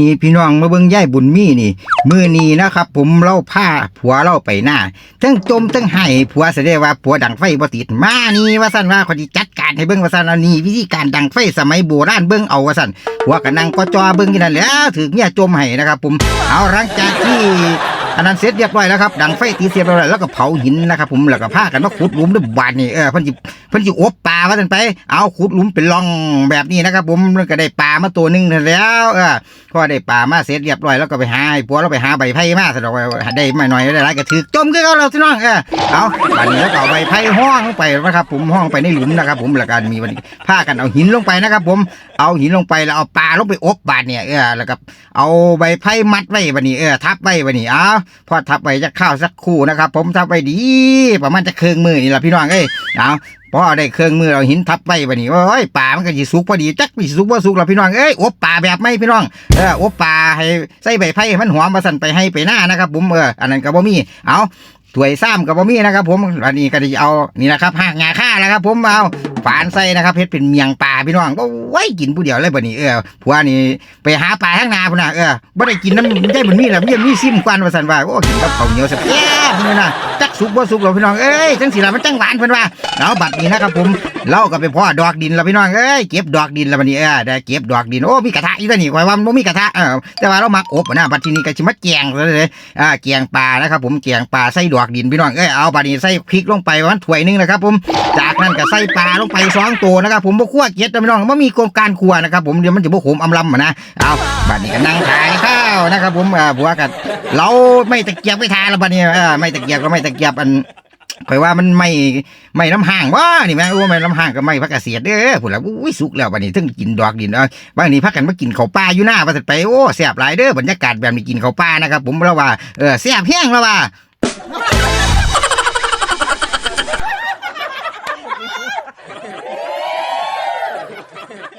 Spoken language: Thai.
นี่พี่น้องมาเบิ้งย่ายบุญมีนี่ มือนี้นะครับ ผมเล่าผ้าผัวเล่าไปหน้าทั้งจมทั้งให้ผัวแสดงว่าผัวดังไฟบ่ติดมานี่ว่าสั่นว่าคนที่จัดการให้เบิ้งว่าสั่นเอานี่วิธีการดังไฟสมัยโบราณเบิ้งเอาว่าสั่นผัวก็นั่งก็จอเบิ้งอยู่นั่นแหล้วถึงเนี่ยจมให้นะครับ ผมเอาหลังจากที่ อันนั้นเสร็จเรียบร้อยแล้วครับดังไฟตีเสียบร้อยแล้วก็เผาหินนะครับผมแล้วก็พากันมาขุดหลุมด้วยบาดนี่เออเพิ่นสิเพิ่นสิอบปลาว่าซั่นไป เอาขุดหลุมเป็นร่องแบบนี้นะครับ ผมแล้วก็ได้ปลามาตัวหนึงนั่นแล้วเออพอได้ปลามาเสร็จเรียบร้อยแล้วก็ไปหาให้ผัวเราไปหาใบไผ่มาสะดอกว่าได้ไมาหน่อยได้หลายก็ถือจมคือเขาเราพี่น้องเออเอาอันนี้แล้วก็ใบไผ่ห้องลงไปนะครับ ผมห้องไปในหลุมนะครับ ผมแล้วก็มีวันนี้พากันเอาหินลงไปนะครับ ผมเอาหินลงไปแล้วเอาปลาลงไปอบบาดเนี่ยเออแล้วก็เอาใบไผ่มัดไว้บัดนี้เออทับไว้บัดนี้เอาพอทับไปจะข้าวสักคู่นะครับ ผมทับไปดี ประมาณจะเครื่องมือนี่แหละพี่น้องเอ้ยเอาพอได้เครื่องมือเราหินทับไปบัดนี้โอ้ยป่ามันก็สิสุกพอดีจักมีสุกว่าสุกแล้วพี่น้องเอ้ยอบป่าแบบไม่พี่น้องเอออบป่าให้ใส่ใบไผ่ห้มันหอมมาสั่นไปให้ไปหน้านะครับผมเอออันนั้นก็บ่มีเอาถวยซ้ำกับบ่มีนะครับผมอันนี้ก็จะเอานี่แหละครับหากงาค่าแล้วครับผมเอาฝานใส่นะครับเพชรเป็นเมียงป่า พี่น้องโอ้กินผู้เดียวเลยบ่นี้เออผัวนี่ไปหาปลาข้างนาพุ่นน่ะเออบ่ได้กินน้ำได้บ่มีแล้วมียมีซิมกวนว่าซั่นว่าโอ้กินกับข้าวเหนียวแซ่บๆนี่นะ จักสุกบ่สุกหรอกพี่น้องเอ้ยจังสิล่ะมันจังหวานเพิ่นว่าแล้วบัดนี้นะครับผมเราก็ไปพ่อดอกดินแล้วพี่น้องเอ้ยเก็บดอกดินแล้วบัดนี้เออได้เก็บดอกดินโอ้มีกระทะอีกแล้วนี่ข่อยว่ามันบ่มีกระทะเออแต่ว่าเรามักอบนะบัดทีนี้ก็สิมาแกงซะเลยอ่าแกงปลานะครับผมแกงปลาใส่ดอกดินพี่น้องเอ้ยเอาบัดนี้ใส่พริกลงไปประมาณถ้วยหนึงนะครับผมจากนั้นก็ใส่ปลาลงไปสองตัวนะครับผมบ่คั่วเกล็ดพี่น้องบ่มีโครงการคั่วนะครับผมเดี๋ยวมันจะบ่ขมอำลำนะเอาบัดนี้ก็นั่งขายข้าวนะครับผมอ่าผัวก็ เราไม่ตะเกียบไม่ทานแล้วบัดนี้เออไม่ตะเกียบก็ไม่ตะเกียบอันข่อยว่ามันไม่ไม่น้ำห่างว่านี่แม่โอ้ไม่น้ำห่างก็ไม่พักเกษตรเด้อผุนละอุ้ยสุกแล้วบัดนี้ถึงกินดอกดินเอ้ยบางนี้พักกันมากินข้าวปลาอยู่หน้าว่าจะไปโอ้แซ่บหลายเด้อบรรยากาศแบบนี้กินข้าวปลานะครับผมเราว่าเออแซ่บแห้งแล้วว่า